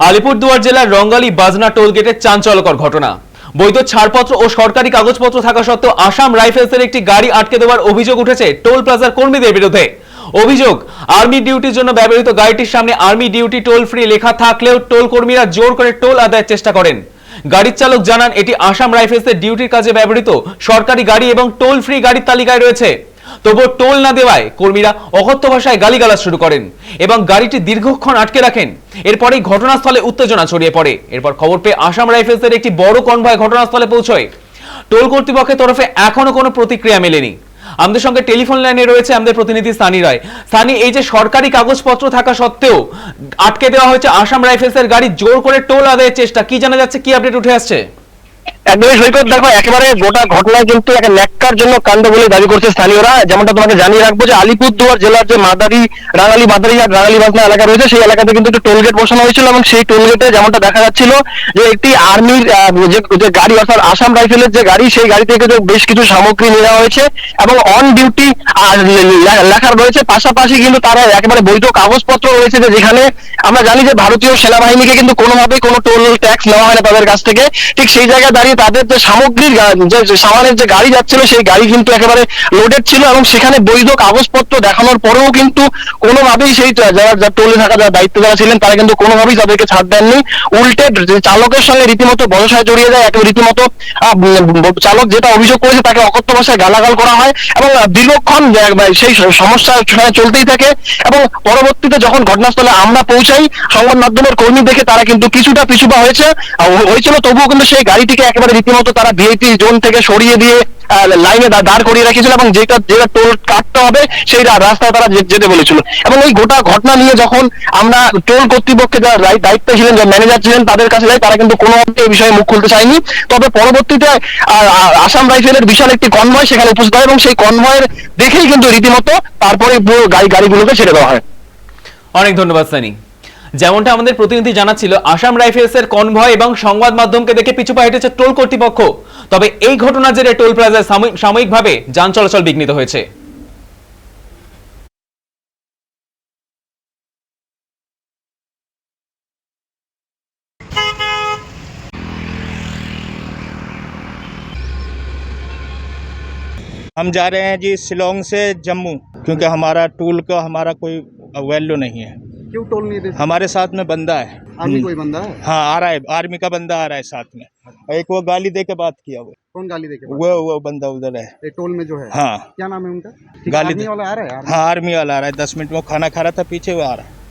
আলিপুরদুয়ার জেলার রঙ্গালী বাজনা টোলগেটে চাঞ্চল্যকর ঘটনা। বৈধ ছাড়পত্র ও সরকারি কাগজপত্র থাকা সত্ত্বেও আসাম রাইফেলসের একটি গাড়ি আটকে দেওয়ার অভিযোগ উঠেছে টোল প্লাজার কর্মীদের বিরুদ্ধে। অভিযোগ, আর্মি ডিউটির জন্য ব্যবহৃত গাড়িটির সামনে আর্মি ডিউটি টোল ফ্রি লেখা থাকলেও টোল কর্মীরা জোর করে টোল আদায়ের চেষ্টা করেন। গাড়ির চালক জানান, এটি আসাম রাইফেলসের ডিউটির কাজে ব্যবহৃত সরকারি গাড়ি এবং টোল ফ্রি গাড়ির তালিকায় রয়েছে। তবুও টোল না দেওয়ায় কর্মীরা অকথ্য ভাষায় গালিগালাজ শুরু করেন এবং গাড়িটি দীর্ঘক্ষণ আটকে রাখেন। এরপরেই ঘটনাস্থলে উত্তেজনা ছড়িয়ে পড়ে। এরপর খবর পেয়ে আসাম রাইফেলসের একটি বড় কনভয় ঘটনাস্থলে পৌঁছয়। টোল কর্তৃপক্ষের তরফে এখনও কোনো প্রতিক্রিয়া মেলেনি। আমাদের সঙ্গে টেলিফোন লাইনে রয়েছে আমাদের প্রতিনিধি সানি রায়। সানি, এই যে সরকারি কাগজপত্র থাকা সত্ত্বেও আটকে দেওয়া হয়েছে আসাম রাইফেলসের গাড়ি, জোর করে টোল আদায়ের চেষ্টা, কি জানা যাচ্ছে? কি আপডেট উঠে আসছে? একদমই সৈকত দেখো, একেবারে গোটা ঘটনায় কিন্তু একটা ন্যাক্কার জন্য কাণ্ড বলে দাবি করছে স্থানীয়রা। যেমনটা তোমাকে জানিয়ে রাখব যে আলিপুরদুয়ার জেলার যে মাদারি, রাঙালি মাদারি আর রাঙালি বাসনা এলাকা রয়েছে, সেই এলাকাতে কিন্তু একটা টোলগেট বসানো হয়েছিল এবং সেই টোলগেটে যেমনটা দেখা যাচ্ছিল যে একটি আর্মির যে গাড়ি অর্থাৎ আসাম রাইফেলের যে গাড়ি, সেই গাড়ি থেকে বেশ কিছু সামগ্রী নেওয়া হয়েছে এবং অন ডিউটি লেখা রয়েছে। পাশাপাশি কিন্তু তারা একেবারে বৈধ কাগজপত্র রয়েছে যে যেখানে আমরা জানি যে ভারতীয় সেনাবাহিনীকে কিন্তু কোনোভাবেই কোনো টোল ট্যাক্স নেওয়া হয় না তাদের কাছ থেকে। ঠিক সেই জায়গায় দাঁড়িয়ে তাদের যে সামগ্রীর সামানের যে গাড়ি যাচ্ছিল, সেই গাড়ি কিন্তু একেবারে লোডেড ছিল এবং সেখানে বৈধ কাগজপত্র দেখানোর পরেও কিন্তু কোনোভাবেই সেই যারা টোলে থাকা, যারা দায়িত্ব যারা ছিলেন, তারা কিন্তু কোনোভাবেই তাদেরকে ছাড় দেননি। উল্টে চালকের সঙ্গে রীতিমতো বয়সায় জড়িয়ে যায় একেবারে রীতিমতো চালক যেটা অভিযোগ করেছে তাকে অকথ্য ভাষায় গালাগাল করা হয় এবং দীর্ঘক্ষণ সেই সমস্যা চলতেই থাকে এবং পরবর্তীতে যখন ঘটনাস্থলে আমরা পৌঁছাই, সংবাদ মাধ্যমের কর্মী দেখে তারা কিন্তু কিছুটা পিছুপা হয়েছে। হয়েছিল, তবুও কিন্তু সেই গাড়িটিকে একেবারে রীতিমতো তারা ভিআইপি জোন থেকে সরিয়ে দিয়ে লাইনে দাঁড় করিয়ে রেখেছিল এবং যেটা যেটা টোল কাটতে হবে সেই রাস্তায় তারা যেতে বলেছিল। এবং এই গোটা ঘটনা নিয়ে যখন আমরা টোল কর্তৃপক্ষে যারা দায়ি- দায়িত্বে ছিলেন যে ম্যানেজার ছিলেন, তাদের কাছে যাই, তারা কিন্তু কোনো এই বিষয়ে মুখ খুলতে চায়নি। তবে পরবর্তীতে আসাম রাইফেলের বিশাল একটি কনভয় সেখানে উপস্থিত হয় এবং সেই কনভয়ের দেখেই কিন্তু রীতিমতো তারপরে পুরো গাড়ি, গাড়িগুলোকে ছেড়ে দেওয়া হয়। অনেক ধন্যবাদ, সানি। যেমনটা আমাদের প্রতিনিধি জানাচ্ছিল আসাম রাইফেলসের কনভয় এবং সংবাদ মাধ্যমকে দেখে পিছু পা হেঁটেছে টোল কর্তৃপক্ষ তবে এই ঘটনার জেরে টোল প্লাজায় সাময়িক- সাময়িকভাবে যান চলাচল বিঘ্নিত হয়েছে हम जा रहे हैं जी शिलोंग से जम्मू क्योंकि हमारा टूल का हमारा कोई वैल्यू नहीं है क्यों टोल नहीं दे हमारे साथ में बंदा है। आर्मी कोई बंदा है? हाँ आ रहा है। आर्मी का बंदा आ रहा है साथ में। एक वो गाली दे के बात किया वो। कौन गाली दे के वो वो बंदा उधर है। टोल में जो है। हाँ। क्या नाम है उनका? गाली वाला आ रहा है? हाँ आर्मी वाला आ रहा है। दस मिनट में खाना खा रहा था पीछे वो आ रहा है।